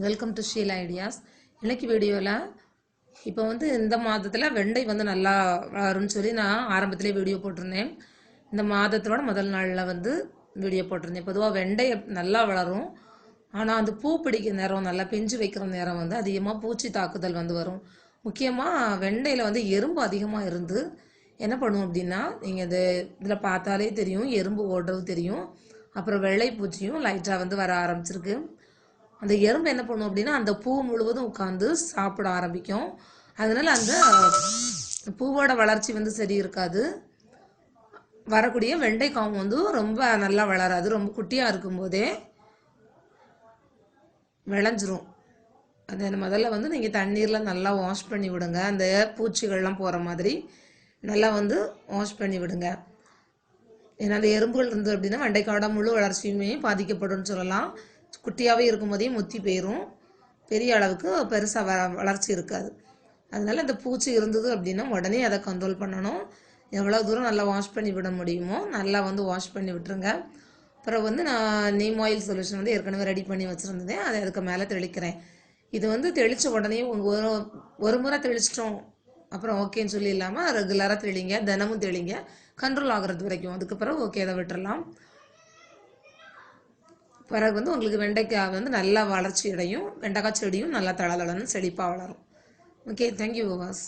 Welcome to Sheel ideas இன்னைக்கு வீடியோவில் இப்போ வந்து இந்த மாதத்தில் வெண்டை வந்து நல்லா வளரும்னு சொல்லி நான் ஆரம்பத்திலே வீடியோ போட்டிருந்தேன். இந்த மாதத்தோட முதல் நாளில் வந்து வீடியோ போட்டிருந்தேன். பொதுவாக வெண்டை நல்லா வளரும். ஆனால் அந்த பூ பிடிக்கிற நேரம் நல்லா பிஞ்சு வைக்கிற நேரம் வந்து அதிகமாக பூச்சி தாக்குதல் வந்து வரும். முக்கியமாக வெண்டையில் வந்து எறும்பு அதிகமாக இருந்து என்ன பண்ணுவோம் அப்படின்னா நீங்கள் இது இதில் பார்த்தாலே தெரியும் எறும்பு ஓடுறது தெரியும். அப்புறம் வெள்ளை பூச்சியும் லைட்டாக வந்து வர ஆரம்பிச்சிருக்கு. அந்த எறும்பு என்ன பண்ணும் அப்படின்னா அந்த பூ முழுவதும் உட்காந்து சாப்பிட ஆரம்பிக்கும். அதனால அந்த பூவோட வளர்ச்சி வந்து சரி இருக்காது. வரக்கூடிய வெண்டைக்காவும் வந்து ரொம்ப நல்லா வளராது. ரொம்ப குட்டியாக இருக்கும்போதே விளைஞ்சிரும். அதை முதல்ல வந்து நீங்கள் தண்ணீரில் நல்லா வாஷ் பண்ணி விடுங்க. அந்த பூச்சிகள்லாம் போகிற மாதிரி நல்லா வந்து வாஷ் பண்ணி விடுங்க. ஏன்னா அந்த எறும்புகள் இருந்தது அப்படின்னா வெண்டைக்காயோட முழு வளர்ச்சியுமே பாதிக்கப்படும்னு சொல்லலாம். குட்டியாகவே இருக்கும்போதே முத்தி போயிடும் பெரிய அளவுக்கு பெருசாக வ வளர்ச்சி இருக்காது. அதனால் இந்த பூச்சி இருந்தது அப்படின்னா உடனே அதை கண்ட்ரோல் பண்ணணும். எவ்வளோ தூரம் நல்லா வாஷ் பண்ணி விட முடியுமோ நல்லா வந்து வாஷ் பண்ணி விட்டுருங்க. அப்புறம் வந்து நான் நீம் ஆயில் சொல்யூஷன் வந்து ஏற்கனவே ரெடி பண்ணி வச்சுருந்தேன். அதை அதுக்கு மேலே தெளிக்கிறேன். இது வந்து தெளித்த உடனே ஒரு ஒரு முறை தெளிச்சிட்டோம். அப்புறம் ஓகேன்னு சொல்லி இல்லாமல் ரெகுலராக தெளிங்க தினமும் தெளிங்க. கண்ட்ரோல் ஆகுறது வரைக்கும். அதுக்கு பிறகு ஓகே அதை விட்டுறலாம். பிறகு வந்து உங்களுக்கு வெண்டைக்காய் வந்து நல்லா வளர்ச்சி அடையும். வெண்டைக்காய் செடியும் நல்லா தளதளன்னு செழிப்பாக வளரும். Okay thank you was